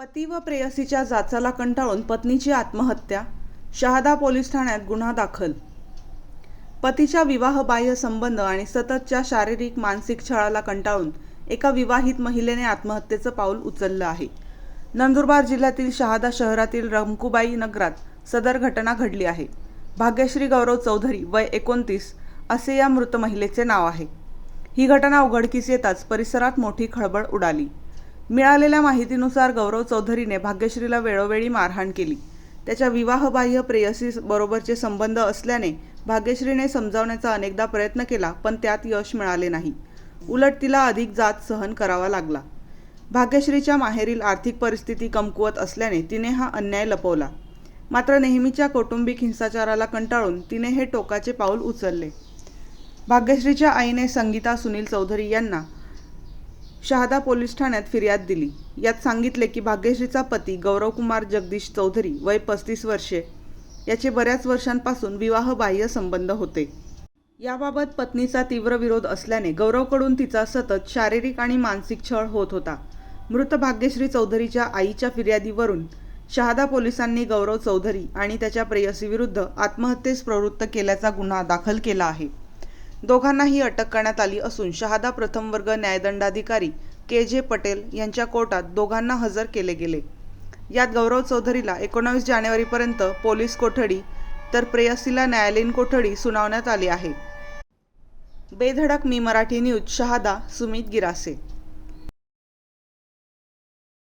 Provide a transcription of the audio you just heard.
पती व प्रेयसीच्या जाचाला कंटाळून पत्नीची आत्महत्या शहादा पोलीस ठाण्यात गुन्हा दाखल. पतीच्या विवाहबाह्य संबंध आणि सततच्या शारीरिक मानसिक छळाला कंटाळून एका विवाहित महिलेने आत्महत्येचं पाऊल उचललं आहे. नंदुरबार जिल्ह्यातील शहादा शहरातील रमकुबाई नगरात सदर घटना घडली आहे. भाग्यश्री गौरव चौधरी वय एकोणतीस असे या मृत महिलेचे नाव आहे. ही घटना उघडकीस येताच परिसरात मोठी खळबळ उडाली. मिळालेल्या माहितीनुसार गौरव चौधरीने भाग्यश्रीला वेळोवेळी मारहाण केली. त्याच्या विवाहबाह्य प्रेयसी बरोबरचे संबंध असल्याने भाग्यश्रीने समजावण्याचा अनेकदा प्रयत्न केला पण त्यात यश मिळाले नाही. उलट तिला अधिक जात सहन करावा लागला. भाग्यश्रीच्या माहेरील आर्थिक परिस्थिती कमकुवत असल्याने तिने हा अन्याय लपवला. मात्र नेहमीच्या कौटुंबिक हिंसाचाराला कंटाळून तिने हे टोकाचे पाऊल उचलले. भाग्यश्रीच्या आईने संगीता सुनील चौधरी यांना शहादा पोलीस ठाण्यात फिर्याद दिली. यात सांगितले की भाग्यश्रीचा पती गौरवकुमार जगदीश चौधरी वय पस्तीस वर्षे. याचे बऱ्याच वर्षांपासून विवाहबाह्य संबंध होते. याबाबत पत्नीचा तीव्र विरोध असल्याने गौरवकडून तिचा सतत शारीरिक आणि मानसिक छळ होत होता. मृत भाग्यश्री चौधरीच्या आईच्या फिर्यादीवरून शहादा पोलिसांनी गौरव चौधरी आणि त्याच्या प्रेयसीविरुद्ध आत्महत्येस प्रवृत्त केल्याचा गुन्हा दाखल केला आहे. दोघांनाही अटक करण्यात आली असून शहादा प्रथम वर्ग न्यायदंडाधिकारी के जे पटेल यांच्या कोर्टात दोघांना हजर केले गेले. यात गौरव चौधरीला एकोणावीस जानेवारीपर्यंत पोलीस कोठडी तर प्रेयसीला न्यायालयीन कोठडी सुनावण्यात आली आहे. बेधडक मी मराठी न्यूज शहादा सुमित गिरासे.